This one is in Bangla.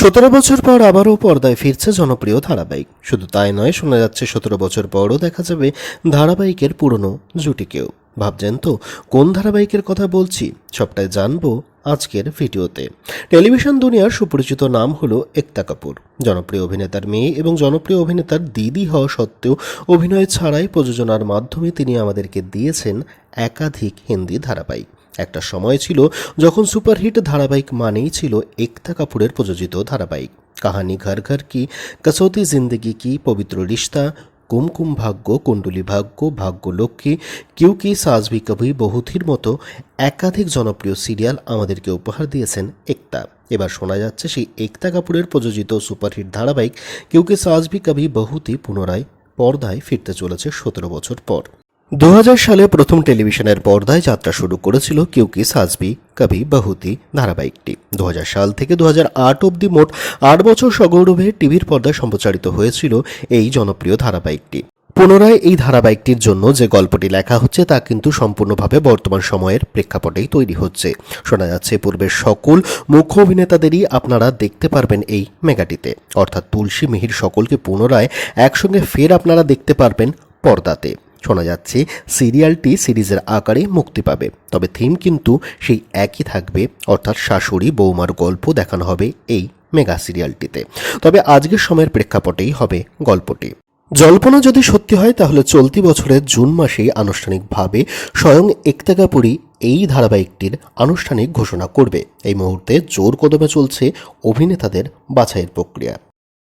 সতেরো বছর পর আবারও পর্দায় ফিরছে জনপ্রিয় ধারাবাহিক। শুধু তাই নয়, শোনা যাচ্ছে সতেরো বছর পরও দেখা যাবে ধারাবাহিকের পুরনো জুটিকেও। ভাবছেন তো, কোন ধারাবাহিকের কথা বলছি? সবটাই জানব আজকের ভিডিওতে। টেলিভিশন দুনিয়ার সুপরিচিত নাম হলো একতা কাপুর। জনপ্রিয় অভিনেতার মেয়ে এবং জনপ্রিয় অভিনেতার দিদি হওয়া সত্ত্বেও অভিনয় ছাড়াই প্রযোজনার মাধ্যমে তিনি আমাদেরকে দিয়েছেন একাধিক হিন্দি ধারাবাহিক। একটা সময় ছিল যখন সুপারহিট ধারাবাহিক মানেই ছিল একতা কাপুরের প্রযোজিত ধারাবাহিক। কাহানি ঘর ঘর কি, কসৌতি জিন্দগি কি, পবিত্র রিশ্তা, কুমকুম ভাগ্য, কুণ্ডলী ভাগ্য ভাগ্য লক্ষ্মী, কিউ কি সাজভি কভি বহুথির মতো একাধিক জনপ্রিয় সিরিয়াল আমাদেরকে উপহার দিয়েছেন একতা। এবার শোনা যাচ্ছে সেই একতা কাপুরের প্রযোজিত সুপারহিট ধারাবাহিক, কিউ কি সাজভি কভি বহুতি পুনরায় পর্দায় ফিরতে চলেছে সতেরো বছর পর। দু হাজার সালে প্রথম টেলিভিশনের পর্দায় যাত্রা শুরু করেছিল কিউকি, সাজবি, কবি, বহুতি ধারাবাহিকটি। দু হাজার সাল থেকে দু হাজার আট অবধি মোট আট বছর সগৌরবে টিভির পর্দায় সম্প্রচারিত হয়েছিল এই জনপ্রিয় ধারাবাহিকটি। পুনরায় এই ধারাবাহিকটির জন্য যে গল্পটি লেখা হচ্ছে তা কিন্তু সম্পূর্ণভাবে বর্তমান সময়ের প্রেক্ষাপটেই তৈরি হচ্ছে। শোনা যাচ্ছে পূর্বের সকল মুখ্য অভিনেতাদেরই আপনারা দেখতে পারবেন এই মেগাটিতে। অর্থাৎ তুলসী মিহির সকলকে পুনরায় একসঙ্গে ফের আপনারা দেখতে পারবেন পর্দাতে। শোনা যাচ্ছে, সিরিয়ালটি সিরিজের আকারে মুক্তি পাবে। তবে থিম কিন্তু সেই একই থাকবে, অর্থাৎ শাশুড়ি বৌমার গল্প দেখানো হবে এই মেগা সিরিয়ালটিতে। তবে আজকের সময়ের প্রেক্ষাপটেই হবে গল্পটি। জল্পনা যদি সত্যি হয়, তাহলে চলতি বছরের জুন মাসেই আনুষ্ঠানিকভাবে স্বয়ং একতা কাপুরই এই ধারাবাহিকটির আনুষ্ঠানিক ঘোষণা করবে। এই মুহূর্তে জোর কদমে চলছে অভিনেতাদের বাছাইয়ের প্রক্রিয়া।